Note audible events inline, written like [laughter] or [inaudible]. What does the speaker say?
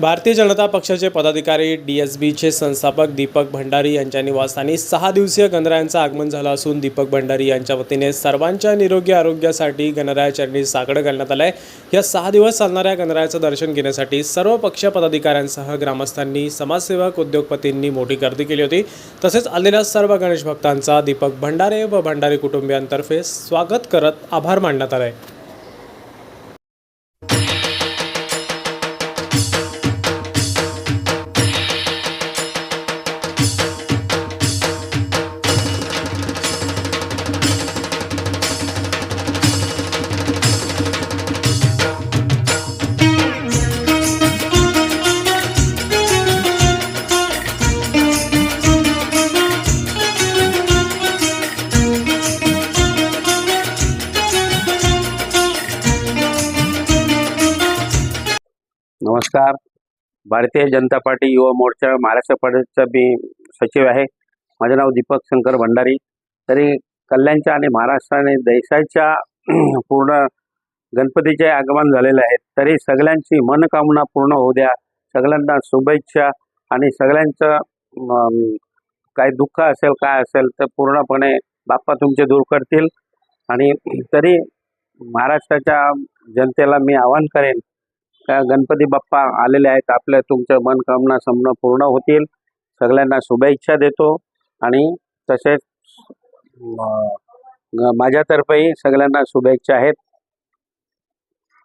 भारतीय जनता पक्षाचे पदाधिकारी D S बीचे संस्थापक दीपक भंडारी यांच्या निवासस्थानी सहा दिवसीय गणरायांचं आगमन झालं असून दीपक भंडारी यांच्या वतीने सर्वांच्या निरोगी आरोग्यासाठी गणरायाचरणी साकडं घालण्यात आलं आहे या सहा दिवस चालणाऱ्या गणरायाचं दर्शन घेण्यासाठी सर्व पक्ष पदाधिकाऱ्यांसह ग्रामस्थांनी समाजसेवक उद्योगपतींनी मोठी गर्दी केली होती. तसेच आलेल्या सर्व गणेश भक्तांचा दीपक भंडारे व भंडारी कुटुंबियांतर्फे स्वागत करत आभार मानण्यात आला आहे नमस्कार. भारतीय जनता पार्टी युवा मोर्चा महाराष्ट्र पार्टीचा मी सचिव आहे. माझं नाव दीपक शंकर भंडारी. तरी कल्याणच्या आणि महाराष्ट्र आणि देशाच्या [clears throat] पूर्ण गणपतीचे आगमन झालेले आहे. तरी सगळ्यांची मनकामना पूर्ण होऊ द्या. सगळ्यांना शुभेच्छा आणि सगळ्यांचं काही दुःख असेल काय असेल तर पूर्णपणे बाप्पा तुमचे दूर करतील. आणि तरी महाराष्ट्राच्या जनतेला मी आवाहन करेन का गणपती बाप्पा आलेले आहेत आपल्या तुमच्या मनकामना समन पूर्ण होतील. सगळ्यांना शुभेच्छा देतो आणि तसेच ग- माझ्यातर्फेही सगळ्यांना शुभेच्छा आहेत.